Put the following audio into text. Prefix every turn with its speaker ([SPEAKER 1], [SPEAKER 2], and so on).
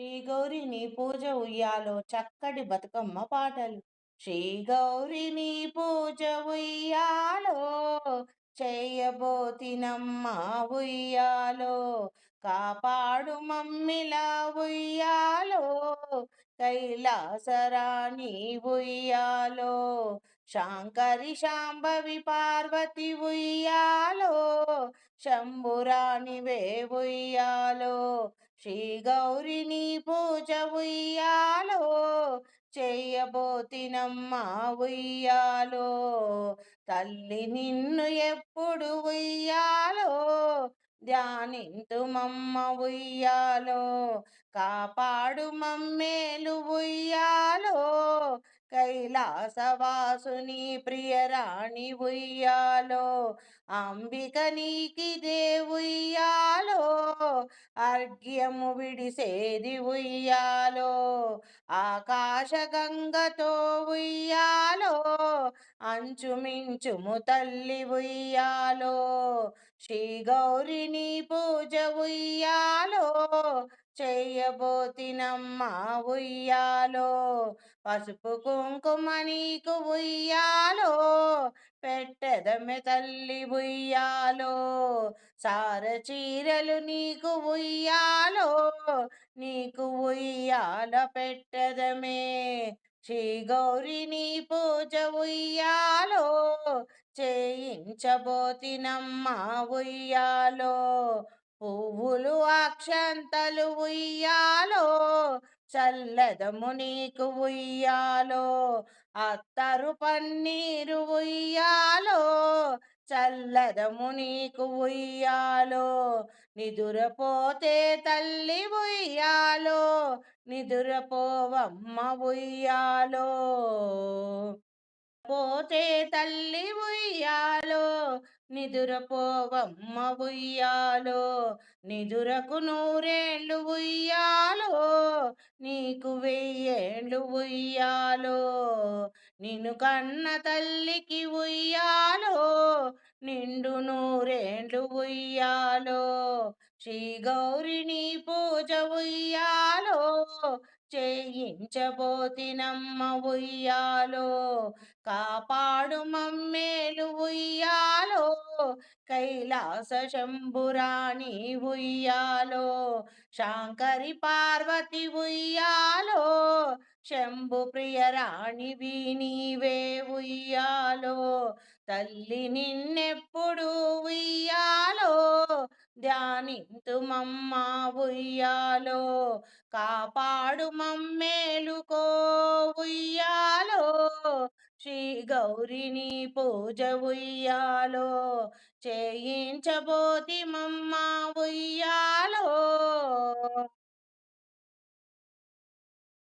[SPEAKER 1] శ్రీగౌరిని పూజ ఉయ్యాలో చక్కటి బతుకమ్మ పాటలు. శ్రీ గౌరిని పూజ ఉయ్యాలో చేయబోతినమ్మ ఉయ్యాలో. కాపాడు మమ్మిలా ఉయ్యాలో కైలాసరాణి ఉయ్యాలో. శాంకరి శాంభవి పార్వతి ఉయ్యాలో శంభురాణివే ఉయ్యాలో. శ్రీ గౌరిని పూజ ఉయ్యాలో చెయ్యబోతినమ్మా ఉయ్యాలో. తల్లి నిన్ను ఎప్పుడు ఉయ్యాలో? ధ్యానింతుమమ్మ ఉయ్యాలో. కాపాడు మమ్మేలు ఉయ్యాలో. కైలాసవాసుని ప్రియరాణి ఉయ్యాలో. అంబిక నీకిదే ఉయ్యాలో. అర్ఘ్యము విడిసేది ఉయ్యాలో ఆకాశ గంగతో ఉయ్యాలో అంచుమించుము తల్లి ఉయ్యాలో శ్రీ గౌరిని పూజ ఉయ్యాలో చెయ్యబోతినమ్మ ఉయ్యాలో పసుపు కుంకుమ నీకు ఉయ్యా పెట్టదమె తల్లి ఉయ్యాలో సార చీరలు నీకు ఉయ్యాలో నీకు ఉయ్యాల పెట్టదమే. శ్రీ గౌరిని పూజ ఉయ్యాలో చేయించబోతినమ్మా ఉయ్యాలో పువ్వులు అక్షంతలు ఉయ్యాలో చల్లదము నీకు ఉయ్యాలో అత్తరు పన్నీరు ఉయ్యాలో చల్లదము నీకు ఉయ్యాలో నిదురపోతే తల్లి ఉయ్యాలో నిదురపోవమ్మ ఉయ్యాలో. పోతే తల్లి ఉయ్యాలో నిదురపోవమ్మ ఉయ్యాలో నిదురకు నూరేళ్ళు ఉయ్యాలో. నీకు వెయ్యేళ్ళు ఉయ్యాలో నిన్ను కన్న తల్లికి ఉయ్యాలో నిండు నూరేళ్ళు ఉయ్యాలో శ్రీ గౌరిని పూజ ఉయ్యాలో చేయించబోతినమ్మ ఉయ్యాలో కాపాడు మమ్మేలు ఉయ్యాలో కైలాస శంభురాణి ఉయ్యాలో శాంకరి పార్వతి ఉయ్యాలో శంభు ప్రియరాణి నీవే ఉయ్యాలో తల్లి నిన్నెప్పుడు ఉయ్యాలో ధ్యానింతుమమ్మ ఉయ్యాలో కాపాడు మమ్మేలుకో ఉయ్యాలో శ్రీ గౌరిని పూజ ఉయ్యాలో చేయించబోతి మమ్మ